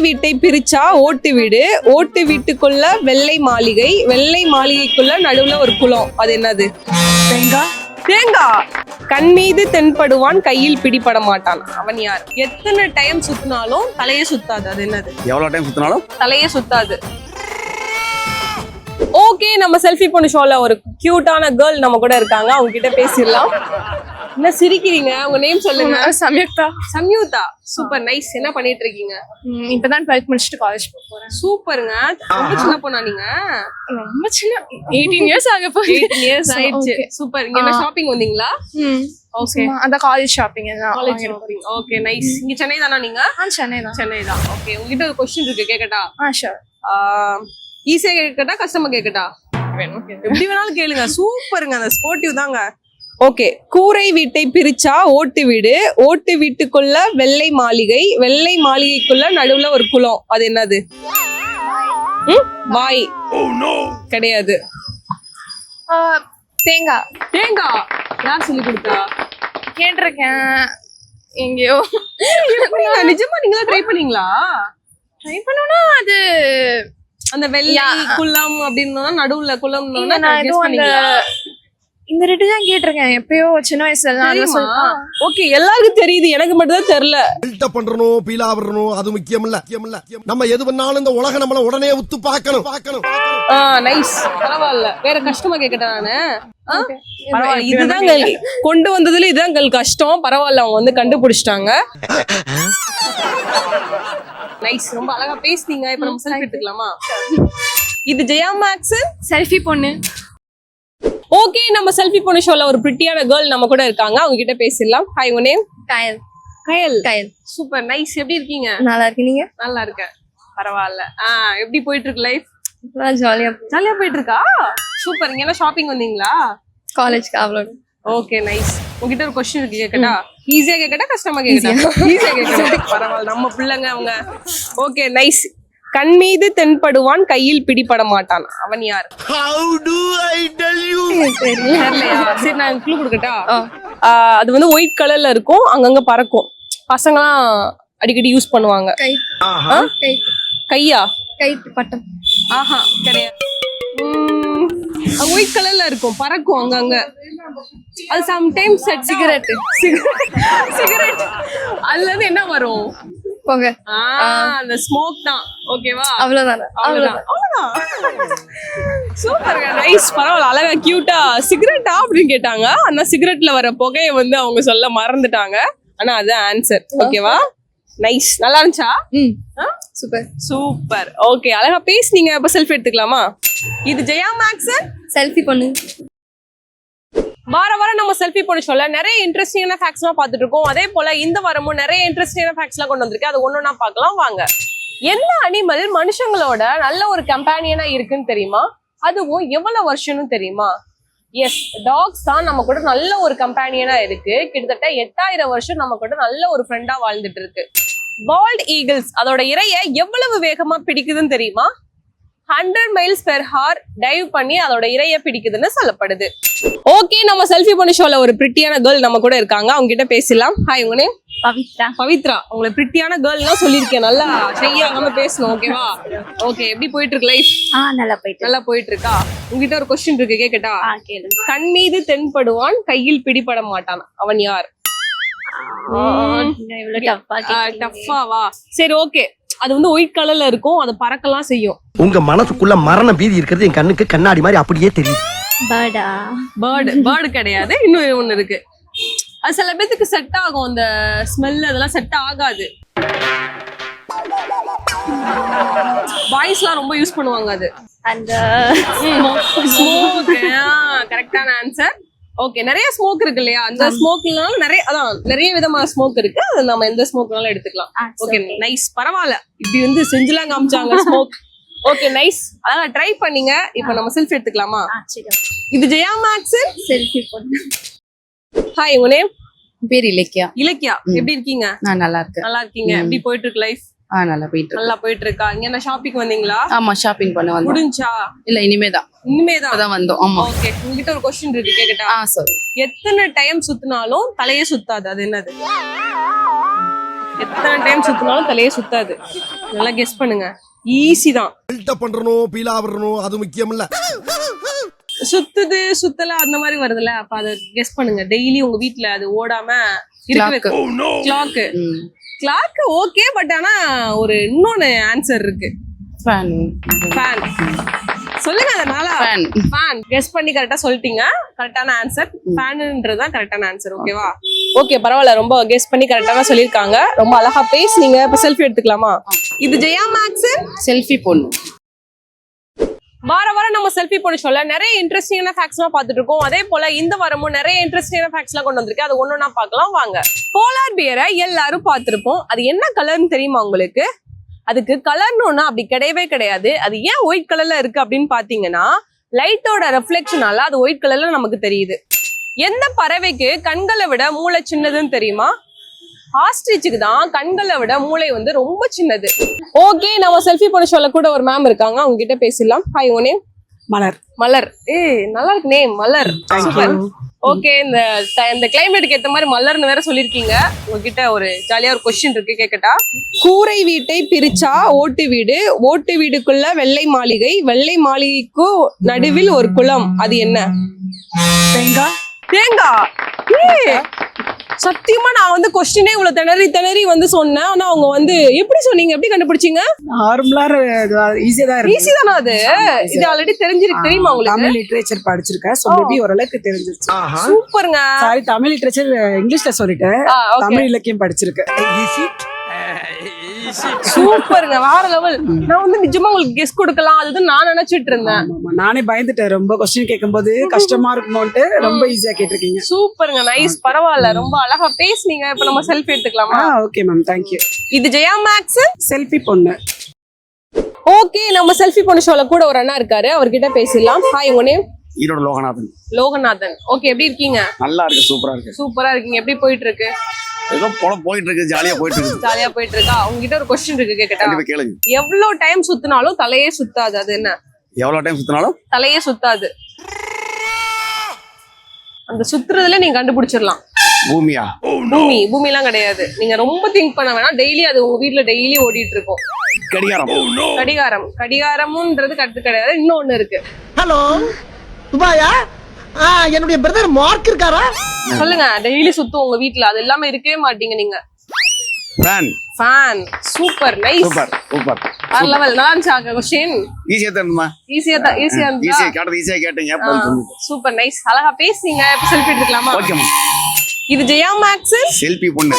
வீட்டை பிரிச்சா ஓட்டு வீடு. ஓட்டு வீட்டுக்குள்ள வெள்ளை மாளிகை வெள்ளை மாளிகைக்குள்ள நடுவுல ஒரு குளம். அது என்னது? தேங்காய். தேங்காய் கண் மீது தென்படுவான் கையில் பிடிபட மாட்டான். அவன் யார்? எத்தனை டைம் சுத்தினாலும் தலையே சுத்தாது. அது என்னது? எவ்வளவு டைம் சுத்தினாலும்? தலையே சுத்தாது. ஓகே நம்ம செல்ஃபி பொண்ணு ஷோல ஒரு கியூட்டான கேர்ள் நம்ம கூட இருக்காங்க. அவங்க கிட்ட பேசிடலாம். என்ன சிரிக்கிறீங்க? உங்க நேம் சொல்லுங்க. சம்யுக்தா. சம்யுதா சூப்பர் நைஸ் என்ன பண்ணிட்டு இருக்கீங்க இப்பதான் டுவெல்த் முடிச்சுட்டு காலேஜ் போறேன். சூப்பருங்க ரொம்ப சின்ன பொண்ணா நீங்க? ரொம்ப சின்ன. எயிட்டீன் இயர்ஸ் ஆக போகுது. 18 இயர்ஸ் ஆயிடுச்சு. சூப்பர் இங்க. ஷாப்பிங் வந்தீங்களா? ஓகே அந்த college shopping college shopping okay nice இங்க சென்னை தானா நீங்க? சென்னை தான். சென்னை தான். ஓகே உங்ககிட்ட ஒரு கொஸ்டின் இருக்கு கேக்கட்டா? ஆ ஷோர் ஈஸியா கேட்கட்டா கஷ்டமா கேட்கட்டா எப்படி வேணாலும் கேளுங்க. சூப்பருங்க அந்த ஸ்போர்ட்டிவ் தாங்க. ஓகே. கூரை வீட்டை பிரிச்சா ஓட்டு வீடு. ஓட்டு வீட்டுக்குள்ள வெள்ளை மாளிகை. வெள்ளை மாளிகைக்குள்ள நடுவுல ஒரு குளம். அது என்னது? வாய். கிடையாது. தேங்காய் தேங்காய் யார் சொல்லி கொடுத்தா? கேட்டிருக்கேன். எங்கேயோ? நிஜமா நீங்களா ட்ரை பண்ணீங்களா? ட்ரை பண்ணோம்னா அது அந்த வெள்ளை. குளம் அப்படின்னா நடுவுல குளம் இந்த ரெட்டு தான் கேட்டிருக்கேன் எப்பயோ சின்ன வயசுல ஓகே எல்லாருக்கும் தெரியுது எனக்கு மட்டும் தான் தெரியல பில்டப் பண்றணும் பீலா விடணும் அது முக்கியம் இல்ல முக்கியம் இல்ல நம்ம எது பண்ணாலும் இந்த உலக நம்மள உடனே உத்து பார்க்கணும் பார்க்கணும் ஆ நைஸ் பரவாயில்ல. வேற கஷ்டமா கேக்கட்டேன் நானு? இதுதான் கொண்டு வந்ததுல இதுதான் கஷ்டம். பரவாயில்ல அவங்க வந்து கண்டுபிடிச்சிட்டாங்க. நைஸ் ரொம்ப அழகா பேசுனீங்க. இப்ப நம்ம செல்ஃபி எடுத்துக்கலாமா? இது ஜெயா மேக்ஸ்? செல்ஃபி பொண்ணு. ஓகே நம்ம செல்ஃபி பொண்ணு ஷோல ஒரு பிரிட்டியான கேர்ள் நம்ம கூட இருக்காங்க. அவங்க கிட்ட பேசிடலாம். ஹாய் உங்க name Kayal. Kayal. Kayal. Super nice எப்படி இருக்கீங்க? நல்லா இருக்கு நீங்க? நல்லா இருக்கேன். பரவாயில்ல. ஆ எப்படி போயிட்டு இருக்கு லைஃப் ஜாலியா ஜாலியா போயிட்டு இருக்கா? சூப்பர் இங்க என்ன ஷாப்பிங் வந்தீங்களா? காலேஜ்க்கு அவ்வளோ ஓகே நைஸ் உங்ககிட்ட ஒரு கொஸ்டின் இருக்கு கேக்கட்டா? ஈஸியா கேக்கட்டா கஷ்டமா கேக்கட்டா? ஈஸியா கேக்கட்டா? பரவாயில்ல. நம்ம பிள்ளைங்க அவங்க. ஓகே நைஸ் கண் மீது தென்படுவான் கையில் பிடிபட மாட்டான் அவன் யார்? How do I tell you தெரியலையா? சரி நான் க்ளூ கொடுக்கட்டா? அது வந்து ஒயிட் கலர்ல இருக்கும் அங்கங்க பறக்கும். பசங்கலாம் அடிக்கடி யூஸ் பண்ணுவாங்க. கை. கையா? கை பட்டம். ஆஹா கிடையாது ஒயிட் கலர்ல இருக்கும் பறக்கும் அங்கங்க. அது சம்டைம்ஸ் சிகரெட் சிகரெட் அதுல இருந்து என்ன வரும்? போங்க. அந்த ஸ்மோக் தான். ஓகேவா அவ்வளவுதானே அவ்வளவுதான். சூப்பர்ங்க நைஸ் பரவாயில்ல அழகா கியூட்டா சிகரெட்டா அப்படின்னு கேட்டாங்க. ஆனா சிகரெட்ல வர புகையை வந்து அவங்க சொல்ல மறந்துட்டாங்க. ஆனா அது ஆன்சர் ஓகேவா நைஸ் நல்லா இருந்துச்சா? சூப்பர் சூப்பர் ஓகே அழகா பேசுனீங்க. இப்ப செல்ஃபி எடுத்துக்கலாமா? இது ஜெயா மேக்ஸ் செல்ஃபி பொண்ணு. வார வாரம் நம்ம செல்ஃபி பிடிச்சோம்ல சொல்ல நிறைய இன்ட்ரெஸ்டிங்கான ஃபேக்ட்ஸ்லாம் பார்த்துட்டு இருக்கோம். அதே போல இந்த வாரமும் நிறைய இன்ட்ரெஸ்டிங்கான ஃபேக்ட்ஸ்லாம் கொண்டு வந்திருக்கேன். அது நான் பார்க்கலாம். வாங்க. எந்த அனிமல் மனுஷங்களோட நல்ல ஒரு கம்பேனியனா இருக்குன்னு தெரியுமா? அதுவும் எவ்வளவு வருஷம்னு தெரியுமா? எஸ் டாக்ஸ் தான் நம்ம கூட நல்ல ஒரு கம்பேனியனா இருக்கு. கிட்டத்தட்ட எட்டாயிரம் வருஷம் நம்ம கூட நல்ல ஒரு ஃப்ரெண்டா வாழ்ந்துட்டு இருக்கு. பால்ட் ஈகிள்ஸ் அதோட இரைய எவ்வளவு வேகமா பிடிக்குதுன்னு தெரியுமா? Hundred miles per hour dive பண்ணி அதோட இரைய பிடிக்குதுன்னு சொல்லப்படுது. ஓகே நம்ம செல்ஃபி பண்ண ஷோல ஒரு பிரிட்டியான கேர்ள் நம்ம கூட இருக்காங்க. அவங்க கிட்ட பேசலாம் ஹாய் உங்க name? பவித்ரா. பவித்ரா. உங்களை பிரிட்டியான கேர்ள்லாம் சொல்லியிருக்கேன். நல்லா ஷையாகாம பேசணும் ஓகேவா ஓகே எப்படி போயிட்டு இருக்கு லைஃப் ஆ நல்லா போயிட்டு நல்லா போயிட்டு இருக்கா? உங்ககிட்ட ஒரு கொஸ்டின் இருக்கு கேக்கட்டா? ஆ கேளு. கண் மீது தென்படுவான் கையில் பிடிபட மாட்டான். அவன் யார்? டஃபாவா சரி ஓகே அது வந்து ஒயிட் கலர்ல இருக்கும் அது பறக்கலாம் செய்யும். உங்க மனசுக்குள்ள மரண பீதி இருக்கிறது என் கண்ணுக்கு கண்ணாடி மாதிரி அப்படியே தெரியுது பேர்டா பேர்டு பேர்டு கிடையாது. இன்னும் ஒண்ணு இருக்கு. அது சில பேத்துக்கு செட் ஆகும் அந்த ஸ்மெல் அதெல்லாம் செட் ஆகாது. பாய்ஸ்லாம் ரொம்ப யூஸ் பண்ணுவாங்க அது. அந்த கரெக்டான ஆன்சர் ஓகே நிறைய ஸ்மோக் இருக்கு இல்லையா? அந்த ஸ்மோக்னால நிறைய அதான் நிறைய விதமான ஸ்மோக் இருக்கு. அது நம்ம எந்த ஸ்மோக்னாலும் எடுத்துக்கலாம். ஓகே நைஸ் பரவாயில்ல. இப்படி வந்து செஞ்சுலாம் காமிச்சாங்க ஸ்மோக் ஓகே நைஸ் அதான் ட்ரை பண்ணீங்க. இப்போ நம்ம செல்ஃபி எடுத்துக்கலாமா? இது ஜெயா மேக்ஸ் செல்ஃபி பொண்ணு ஹாய் உங்க நேம் பேர் இலக்கியா. இலக்கியா. எப்படி இருக்கீங்க? நான் நல்லா இருக்கேன். நல்லா இருக்கீங்க. எப்படி போயிட்டு இருக்கு லைஃப் ஆ நல்லா போயிட்டு இருக்கு. நல்லா போயிட்டு இருக்கா? இங்க என்ன ஷாப்பிங் வந்தீங்களா? ஆமா ஷாப்பிங் பண்ண வந்தோம். முடிஞ்சா? இல்ல இனிமேதான் இனிமேதான் இப்பதான் வந்தோம் ஆமா. ஓகே உங்ககிட்ட ஒரு கொஸ்டின் இருக்கு கேக்கட்டா? ஆ சரி எத்தனை டைம் சுத்தினாலும் தலையே சுத்தாது அது என்னது? எத்தனை டைம் சுத்தினாலும் தலையே சுத்தாது. நல்லா கெஸ் பண்ணுங்க. ஈஸி தான். பில்டப் பண்றணும் பீலா விடணும் அது முக்கியம் இல்ல சுத்துது சுத்தல அந்த மாதிரி வருதுல்ல அப்ப அதை கெஸ் பண்ணுங்க. டெய்லி உங்க வீட்ல அது ஓடாம இருக்கவே கிளாக் ம் கிளாக் ஓகே பட் ஆனா ஒரு இன்னொன்னு ஆன்சர் இருக்கு. ஃபேன் ஃபேன் சொல்லுங்க அதனால ஃபேன் ஃபேன் கெஸ் பண்ணி கரெக்டா சொல்லிட்டீங்க. கரெக்டான ஆன்சர் ஃபேன்ன்றது தான் கரெக்டான ஆன்சர் ஓகேவா ஓகே பரவாயில்ல. ரொம்ப கெஸ் பண்ணி கரெக்டா தான் சொல்லிருக்காங்க ரொம்ப அழகா பேசுனீங்க. இப்ப செல்ஃபி எடுத்துக்கலாமா? இது ஜெயா மேக்ஸ் செல்ஃபி பொண்ணு. செல்ஃபி பொண்ணு சொல்ல நிறைய இன்ட்ரெஸ்டிங்கான ஃபேக்ட்ஸ்லாம் பார்த்துட்டு இருக்கோம். அதே போல இந்த வாரமும் நிறைய இன்ட்ரெஸ்டிங்கான ஃபேக்ட்ஸ்லாம் கொண்டு வந்திருக்கேன் அது ஒன்னு பார்க்கலாம். வாங்க. போலார் பியரை எல்லாரும் பார்த்திருப்போம். அது என்ன கலர்னு தெரியுமா உங்களுக்கு? அதுக்கு கலர்னு அப்படி கிடையவே கிடையாது. அது ஏன் ஒயிட் கலர்ல இருக்கு அப்படின்னு பாத்தீங்கன்னா லைட்டோட ரெஃப்ளெக்ஷனால அது ஒயிட் கலர்ல நமக்கு தெரியுது. எந்த பறவைக்கு கண்களை விட மூளை சின்னதுன்னு தெரியுமா? ஆஸ்ட்ரிச்சுக்கு தான் கண்களை விட மூளை வந்து ரொம்ப சின்னது. ஓகே நம்ம செல்ஃபி பண்ண சொல்ல கூட ஒரு மேம் இருக்காங்க. அவங்க கிட்ட பேசிடலாம் ஹாய் உனே மலர். மலர். ஏய் நல்லா இருக்கு நேம் மலர். ஓகே இந்த இந்த கிளைமேட்டுக்கு ஏத்த மாதிரி மலர்னு வேற சொல்லிருக்கீங்க. உங்ககிட்ட ஒரு ஜாலியா ஒரு கொஸ்டின் இருக்கு கேக்கட்டா? கூரை வீட்டை பிரிச்சா ஓட்டு வீடு ஓட்டு வீடுக்குள்ள வெள்ளை மாளிகை வெள்ளை மாளிகைக்கு நடுவில் ஒரு குளம் அது என்ன? தேங்காய். தேங்காய். சத்தியமா நான் வந்து கொஸ்டினே இவ்வளவு திணறி திணறி வந்து சொன்னேன். ஆனா அவங்க வந்து எப்படி சொன்னீங்க? எப்படி கண்டுபிடிச்சீங்க? நார்மலா ஈஸியா தான் இருக்கு. ஈஸி தானே அது? இது ஆல்ரெடி தெரிஞ்சிருக்கு. தெரியுமா உங்களுக்கு? தமிழ் லிட்டரேச்சர் படிச்சிருக்கேன். ஸோ மேபி ஓரளவுக்கு தெரிஞ்சிருச்சு. சூப்பருங்க. சாரி தமிழ் லிட்டரேச்சர் இங்கிலீஷ்ல சொல்லிட்டேன். தமிழ் இலக்கியம் படிச்சிருக்கேன். சூப்பருங்க வேற லெவல் நான் வந்து நிஜமா உங்களுக்கு கெஸ் கொடுக்கலாம் அதுதான் நான் நினைச்சிட்டு இருந்தேன். நானே பயந்துட்டேன். ரொம்ப கொஸ்டின் கேட்கும்போது கஷ்டமா இருக்குமோன்ட்டு ரொம்ப ஈஸியா கேட்டிருக்கீங்க. சூப்பருங்க நைஸ் பரவாயில்ல ரொம்ப அழகா பேசுனீங்க. இப்ப நம்ம செல்ஃபி எடுத்துக்கலாமா? ஓகே மேம் தேங்க்யூ இது ஜெயா மேக்ஸ்? செல்ஃபி பொண்ணு. ஓகே நம்ம செல்ஃபி பண்ண ஷோல கூட ஒரு அண்ணா இருக்காரு. அவர்கிட்ட பேசிடலாம். ஹாய் உங்க நேம் ஈரோடு லோகநாதன். லோகநாதன். ஓகே எப்படி இருக்கீங்க? நல்லா இருக்கு சூப்பரா இருக்கு. சூப்பரா இருக்கீங்க. எப்படி போயிட்டு இருக்கு? ஏதோ போல போயிட்டு இருக்கு ஜாலியா போயிட்டு இருக்கு ஜாலியா போயிட்டு இருக்கா உங்ககிட்ட ஒரு கொஸ்டின் இருக்கு கேக்கட்டா? கண்டிப்பா கேளுங்க. எவ்வளவு டைம் சுத்தினாலும் தலையே சுத்தாது அது என்ன? எவ்வளவு டைம் சுத்தினாலும்? தலையே சுத்தாது. அந்த சுத்துறதுல நீங்க கண்டுபிடிச்சிடலாம். பூமியா? பூமி பூமி எல்லாம் கிடையாது. நீங்க ரொம்ப திங்க் பண்ண வேணாம். டெய்லி அது உங்க வீட்ல டெய்லி ஓடிட்டு இருக்கும் கடிகாரம் கடிகாரம். கடிகாரமுன்றது கருத்து கிடையாது. இன்னொன்னு இருக்கு. ஹலோ துபாயா? என்னுடைய பிரதர் மார்க் இருக்காரா? சொல்லுங்க டெய்லி சுத்தும் உங்க வீட்ல. அது இல்லாம இருக்கவே மாட்டீங்க நீங்க. Fan fan super nice super super வேற லெவல் நல்லா இருந்துச்சா கொஸ்டின் ஈஸியா தருமா ஈஸியா தான் ஈஸியா ஈஸியா இருந்தா கேட்டது ஈஸியா கேட்டீங்க. சூப்பர் நைஸ் அழகா பேசுனீங்க. இப்ப செல்ஃபி எடுத்துக்கலாமா? ஓகேமா இது ஜெயா மேக்ஸ் செல்ஃபி பொண்ணு.